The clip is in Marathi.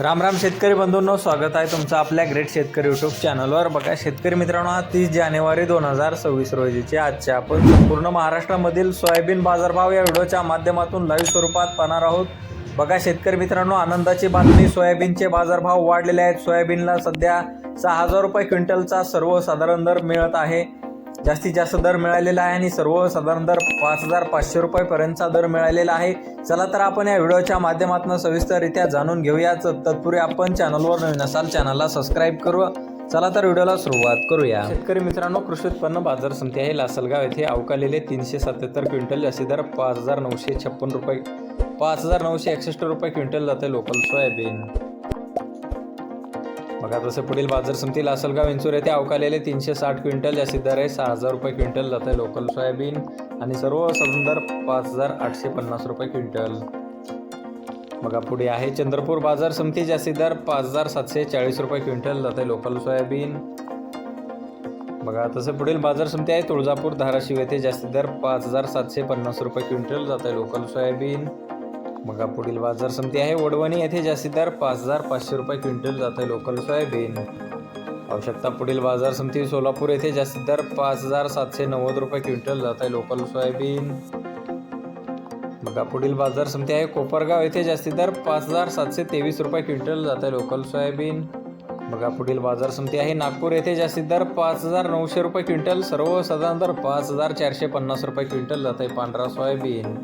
राम राम शेतकरी बंधूंनो स्वागत आहे तुमचं आपल्या ग्रेट शेतकरी यूट्यूब चॅनलवर बघा शेतकरी मित्रांनो हा तीस जानेवारी दोन हजार सव्वीस रोजीचे आजचे आपण पूर्ण महाराष्ट्रामधील सोयाबीन बाजारभाव या व्हिडिओच्या माध्यमातून लाईव्ह स्वरूपात पाहणार आहोत. बघा शेतकरी मित्रांनो आनंदाची बातमी सोयाबीनचे बाजारभाव वाढलेले आहेत. सोयाबीनला सध्या सहा हजार रुपये क्विंटलचा सर्वसाधारण दर मिळत आहे. जास्तीत जास्त दर मिळालेला आहे आणि सर्वसाधारण दर पाच हजार पाचशे रुपयेपर्यंतचा दर मिळालेला आहे. चला तर आपण या व्हिडिओच्या माध्यमातून सविस्तररित्या जाणून घेऊयाच तत्पूर्वी आपण चॅनलवर नवीन असाल चॅनलला सबस्क्राईब करू. चला तर व्हिडिओला सुरुवात करूया. शेतकरी मित्रांनो कृषी उत्पन्न बाजार समिती आहे लासलगाव येथे अवकालेले तीनशे सत्याहत्तर क्विंटल जास्ती दर पाच हजार नऊशे छप्पन रुपये पाच हजार नऊशे एकसष्ट रुपये क्विंटल जाते लोकल सोयाबीन. बघा तसं पुढील बाजार समिती लासलगाव इंचूर येथे अवकालेले तीनशे साठ क्विंटल जास्तीत दर आहे सहा हजार रुपये क्विंटल जात आहे लोकल सोयाबीन आणि सर्व साधारण पाच हजार आठशे पन्नास रुपये क्विंटल. बघा पुढे आहे चंद्रपूर बाजार समिती जास्तीत दर पाच हजार सातशे चाळीस रुपये क्विंटल जात आहे लोकल सोयाबीन. बघा तसं पुढील बाजार समिती आहे तुळजापूर धाराशिव येथे जास्तीत दर पाच हजार सातशे पन्नास रुपये क्विंटल जात आहे लोकल सोयाबीन. बघा पुढील बाजार समिती आहे. वडवणी येथे जास्तीत दर पाच हजार पाचशे रुपये क्विंटल जात आहे लोकल सोयाबीन. आवश्यकता पुढील बाजार समिती सोलापूर येथे जास्तीत दर पाच हजार सातशे नव्वद रुपये क्विंटल जात आहे लोकल सोयाबीन. बघा पुढील बाजार समिती आहे. कोपरगाव येथे जास्तीत दर पाच हजार सातशे तेवीस रुपये क्विंटल जात आहे लोकल सोयाबीन. बघा पुढील बाजार समिती आहे. नागपूर येथे जास्तीत दर पाच हजार नऊशे रुपये क्विंटल सर्वसाधारण दर पाच हजार चारशे पन्नास रुपये क्विंटल जात आहे पांढरा सोयाबीन.